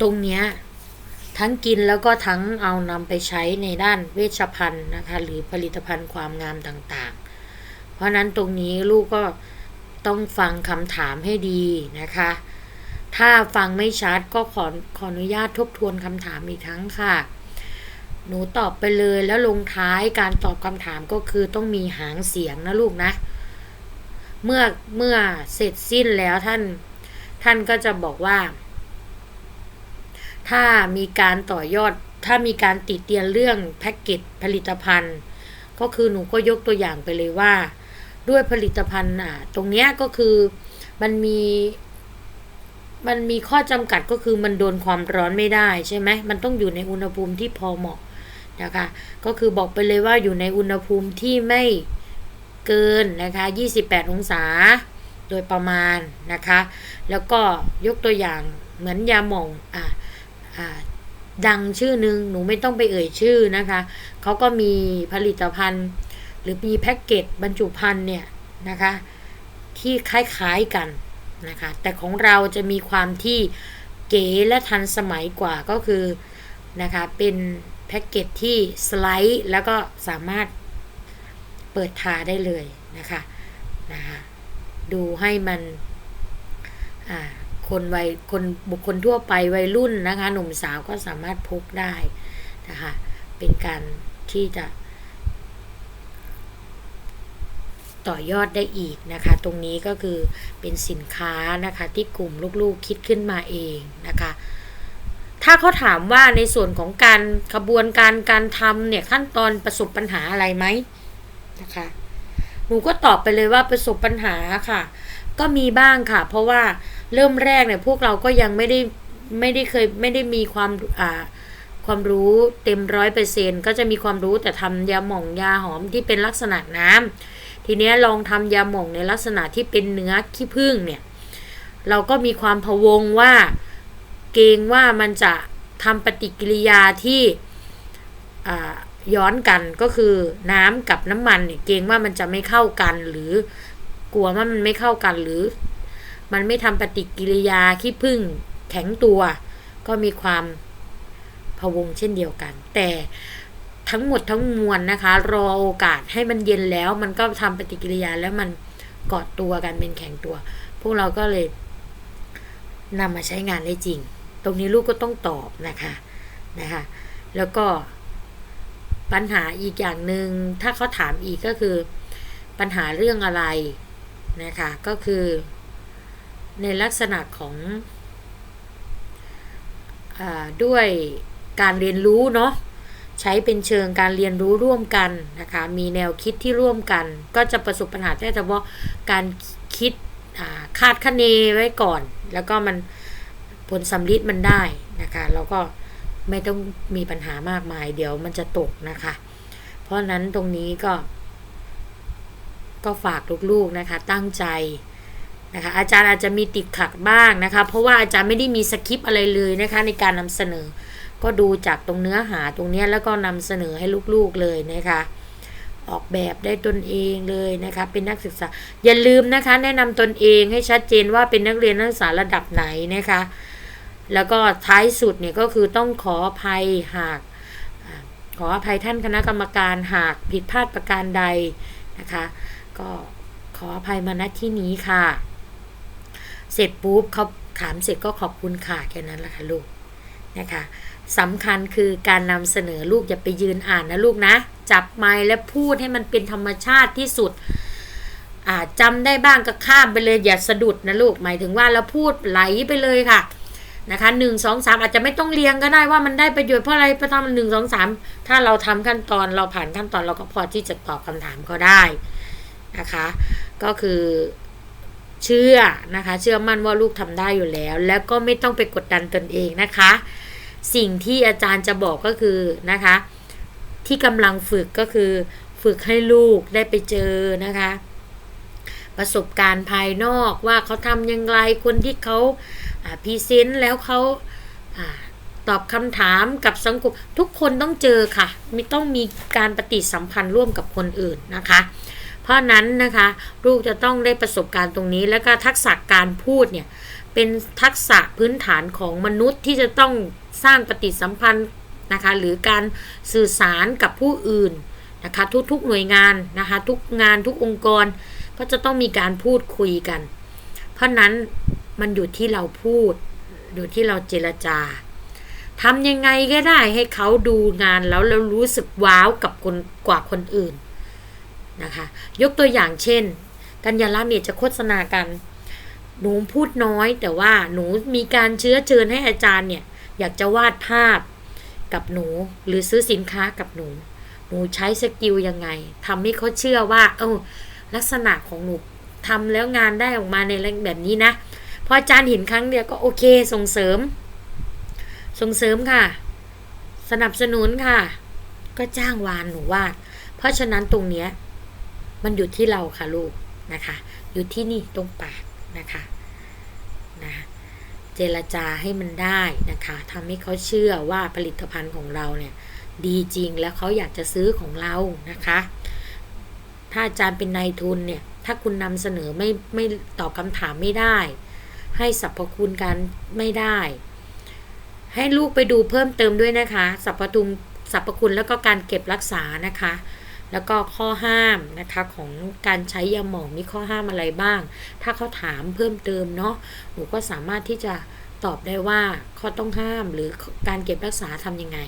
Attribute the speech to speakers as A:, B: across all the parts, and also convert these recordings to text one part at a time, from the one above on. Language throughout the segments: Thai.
A: ตรงเนี้ยทั้งกินแล้วก็ทั้งเอานำไปใช้ในด้านเวชภัณฑ์นะคะ หรือผลิตภัณฑ์ความงามต่างๆ เพราะฉะนั้นตรงนี้ลูกก็ต้องฟังคำถามให้ดีนะคะ ถ้าฟังไม่ชัดก็ขอขออนุญาตทบทวนคำถามอีกครั้งค่ะ หนูตอบไปเลยแล้วลงท้ายการตอบคำถามก็คือต้องมีหางเสียงนะลูกนะ เมื่อเมื่อเสร็จสิ้นแล้วท่าน ท่านก็จะบอกว่า ถ้ามีการต่อยอด ถ้ามีการติดเตียนเรื่องแพ็กเกจผลิตภัณฑ์ ก็คือหนูก็ยกตัวอย่างไปเลยว่า ด้วยผลิตภัณฑ์อะตรงเนี้ยก็คือมันมีมันมีข้อจำกัดก็คือมันโดนความร้อนไม่ได้ใช่ไหมมันต้องอยู่ในอุณหภูมิที่พอเหมาะนะคะ ก็คือบอกไปเลยว่าอยู่ในอุณหภูมิที่ไม่เกินนะคะ 28 องศา โดยประมาณนะคะ แล้วก็ยกตัวอย่างเหมือนยาหม่องอ่าอ่า ดังชื่อหนึ่งหนูไม่ต้องไปเอ่ยชื่อนะคะเขาก็มีผลิตภัณฑ์ หรือมีแพ็กเกจบรรจุภัณฑ์เนี่ยนะคะที่คล้ายๆกันนะคะแต่ของเราจะมีความที่เก๋และทันสมัยกว่าก็คือนะคะเป็นแพ็กเกจที่สไลด์แล้วก็สามารถเปิดทาได้เลยนะคะนะคะดูให้มันอ่า คนวัยคนบุคคลทั่วไปวัยรุ่นนะคะ หนุ่มสาวก็สามารถพกได้นะคะ เป็นการที่จะ ต่อยอดได้อีกนะคะ ตรงนี้ก็คือเป็นสินค้านะคะ ที่กลุ่มลูกๆคิดขึ้นมาเองนะคะ ถ้าเขาถามว่าในส่วนของการขบวนการการทำเนี่ยขั้นตอนประสบปัญหาอะไรไหมนะคะหนูก็ตอบไปเลยว่าประสบปัญหาค่ะ ก็มีบ้างค่ะ เพราะว่าเริ่มแรกเนี่ยพวกเราก็ยังไม่ได้ไม่ได้เคยไม่ได้มีความอ่าความรู้เต็มร้อยเปอร์เซ็นก็จะมีความรู้แต่ทำยาหม่องยาหอมที่เป็นลักษณะน้ำทีเนี้ยลองทำยาหม่องในลักษณะที่เป็นเนื้อขี้ผึ้งเนี่ยเราก็มีความพะวงว่าเกรงว่ามันจะทำปฏิกิริยาที่ย้อนกันก็คือน้ำกับน้ำมันเนี่ยเกรงว่ามันจะไม่เข้ากันหรือ กลัวว่ามันไม่เข้ากันหรือ มันไม่ทำปฏิกิริยาขี้ผึ้งแข็งตัว ก็มีความพะวงเช่นเดียวกัน แต่ทั้งหมดทั้งมวลนะคะ รอโอกาสให้มันเย็นแล้ว มันก็ทำปฏิกิริยาแล้วมันเกาะตัวกันเป็นแข็งตัว พวกเราก็เลยนำมาใช้งานได้จริง ตรงนี้ลูกก็ต้องตอบนะคะนะคะ แล้วก็ปัญหาอีกอย่างหนึ่งถ้าเขาถามอีกก็คือ ปัญหาเรื่องอะไร นะคะก็คือในลักษณะของอด้วยการเรียนรู้เนาะใช้เป็นเชิงการเรียนรู้ร่วมกันนะคะมีแนวคิดที่ร่วมกัน ก็จะประสบปัญหาได้เฉพาะการคิดคาดคะเนไว้ก่อน แล้วก็มันผลสำลิดมันได้นะคะแล้วก็ไม่ต้องมีปัญหามากมายเดี๋ยวมันจะตกนะคะ เพราะนั้นตรงนี้ก็ ก็ฝากลูกๆนะคะ ตั้งใจนะคะอาจารย์อาจจะมีติดขัดบ้างนะคะ เพราะว่าอาจารย์ไม่ได้มีสคริปอะไรเลยนะคะ ในการนำเสนอ ก็ดูจากตรงเนื้อหาตรงนี้แล้วก็นำเสนอให้ลูกๆเลยนะคะ ออกแบบได้ตนเองเลยนะคะ เป็นนักศึกษา อย่าลืมนะคะ แนะนำตนเองให้ชัดเจนว่าเป็นนักเรียนนักศึกษาระดับไหนนะคะ แล้วก็ท้ายสุดเนี่ยก็คือต้องขออภัยหาก ขออภัยท่านคณะกรรมการหากผิดพลาดประการใดนะคะ ก็ขออภัยมาณที่นี้ค่ะ เสร็จปุ๊บเขาถามเสร็จก็ขอบคุณค่ะแค่นั้นแหละค่ะลูกนะคะสำคัญคือการนำเสนอลูกอย่าไปยืนอ่านนะลูกนะ จับไม้และพูดให้มันเป็นธรรมชาติที่สุดอาจำได้บ้างก็ข้ามไปเลยอย่าสะดุดนะลูกหมายถึงว่าเราพูดไหลไปเลยค่ะนะคะหนึ่งสองสามอาจจะไม่ต้องเรียงก็ได้ว่ามันได้ประโยชน์เพราะอะไรเพราะทำหนึ่งสองสามถ้าเราทำขั้นตอนเราผ่านขั้นตอนเราก็พอที่จะตอบคำถามเขาได้ นะคะ ก็คือเชื่อนะคะ เชื่อมั่นว่าลูกทำได้อยู่แล้ว แล้วก็ไม่ต้องไปกดดันตนเองนะคะ สิ่งที่อาจารย์จะบอกก็คือนะคะ ที่กำลังฝึกก็คือฝึกให้ลูกได้ไปเจอนะคะ ประสบการณ์ภายนอกว่าเขาทำยังไงคนที่เขาพรีเซนต์แล้วเขาอตอบคำถามกับสังคมทุกคนต้องเจอค่ะ ไม่ต้องมีการปฏิสัมพันธ์ร่วมกับคนอื่นนะคะ เพราะนั้นนะคะลูกจะต้องได้ประสบการณ์ตรงนี้ แล้วก็ทักษะการพูดเนี่ยเเป็นทักษะพื้นฐานของมนุษย์ที่จะต้องสร้างปฏิสัมพันธ์นะคะหรือการสื่อสารกับผู้อื่นนะคะทุกๆหน่วยงานนะคะทุกงานทุกองค์กรก็จะต้องมีการพูดคุยกัน เพราะนั้นมันอยู่ที่เราพูด อยู่ที่เราเจรจาทำยังไงก็ได้ให้เขาดูงานแล้วแล้วรู้สึกว้าวกับคนกว่าคนอื่น นะคะ ยกตัวอย่างเช่น กัญญาลักษณ์เนี่ยจะโฆษณากัน หนูพูดน้อย แต่ว่าหนูมีการเชื้อเชิญให้อาจารย์เนี่ย อยากจะวาดภาพกับหนูหรือซื้อสินค้ากับหนู หนูใช้สกิลยังไงทำให้เขาเชื่อว่า เออลักษณะของหนูทำแล้วงานได้ออกมาในแบบนี้นะพออาจารย์เห็นครั้งเดียวก็โอเคส่งเสริม ส่งเสริมค่ะ สนับสนุนค่ะ ก็จ้างวานหนูวาด เพราะฉะนั้นตรงเนี้ย มันอยู่ที่เราค่ะลูกนะคะ อยู่ที่นี่ตรงปากนะคะนะเจรจาให้มันได้นะคะทำให้เขาเชื่อว่าผลิตภัณฑ์ของเราเนี่ยดีจริงแล้วเขาอยากจะซื้อของเรานะคะ ถ้าอาจารย์เป็นนายทุนเนี่ย ถ้าคุณนำเสนอไม่ไม่ตอบคำถามไม่ได้ ให้สรรพคุณกันไม่ได้ ให้ลูกไปดูเพิ่มเติมด้วยนะคะ สรรพทุมสรรพคุณแล้วก็การเก็บรักษานะคะ แล้วก็ข้อห้ามนะคะของการใช้ยาหมองมีข้อห้ามอะไรบ้าง ถ้าเขาถามเพิ่มเติมเนาะหนูก็สามารถที่จะตอบได้ว่าข้อต้องห้ามหรือการเก็บรักษาทำยังไง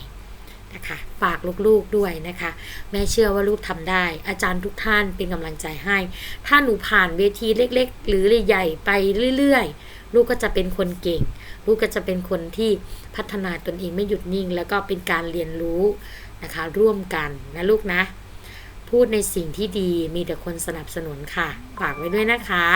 A: นะคะฝากลูกๆด้วยนะคะ แม่เชื่อว่าลูกทำได้ อาจารย์ทุกท่านเป็นกำลังใจให้ ถ้าหนูผ่านเวทีเล็ก ๆ หรือใหญ่ไปเรื่อยๆ ลูกก็จะเป็นคนเก่ง ลูกก็จะเป็นคนที่พัฒนาตนเองไม่หยุดนิ่ง แล้วก็เป็นการเรียนรู้นะคะร่วมกันนะลูกนะ พูดในสิ่งที่ดีมีแต่คนสนับสนุนค่ะ ฝากไว้ด้วยนะคะ